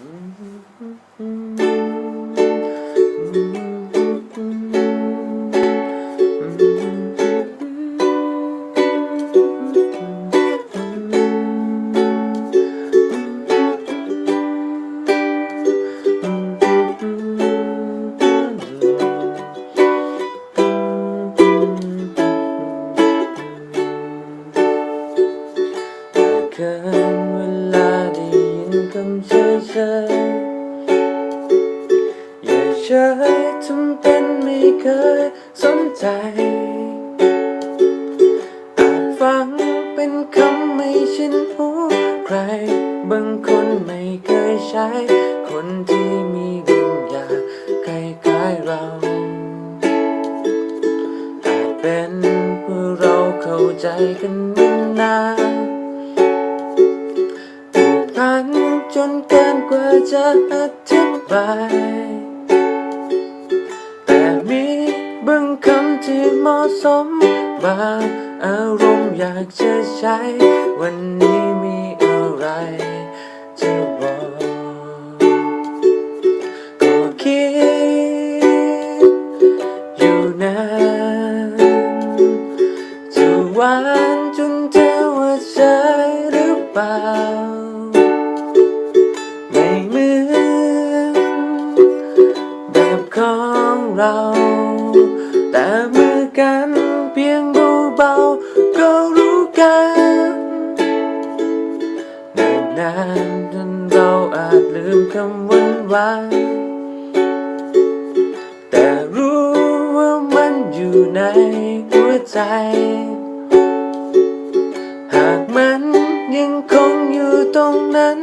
เกินเวลาได้ยินคำเฉยเฉยอย่าเฉยทำเป็นไม่เคยสนใจอาจฟังเป็นคำไม่ชินหูใคร บางคนไม่เคยใช้ คนที่มีบางอย่างคล้ๆเรา อาจเป็นเพื่อเราเข้าใจกันมานาน ผูกพันจนเกินกว่าจะอธิบาย แต่มีบางคำที่เหมาะสมบางอารมณ์อยากจะใช้ วันนี้มีอะไรจะบอกก็คิดอยู่นานจะหวา แต่เมื่อกันเพียงเบาๆก็รู้กันนานๆจนเราอาจลืมคำหวานวานๆแต่รู้ว่ามันอยู่ในหัวใจ หากมันยังคงอยู่ตรงนั้น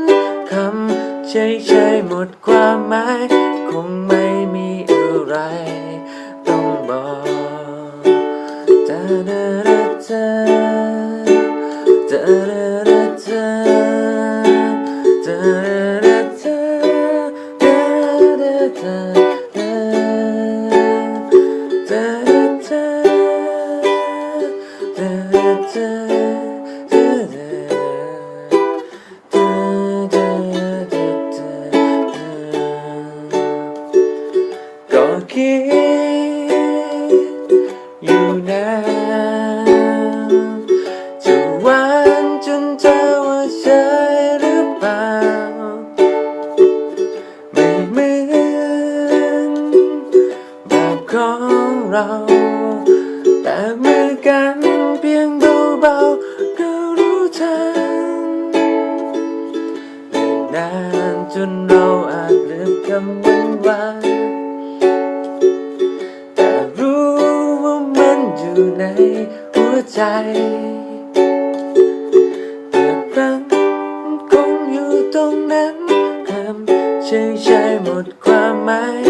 คำเฉยๆหมดความหมาย คงไม่มีอะไรต้องบอก เเรา แต่เมื่อกันเพียงเบาๆก็รู้ทันนานจนเราอาจลืมคำวันวานแต่รู้ว่ามันอยู่ในหัวใจแต่ครั้งคงอยู่ตรงนั้นคำใช่ใช่หมดความหมาย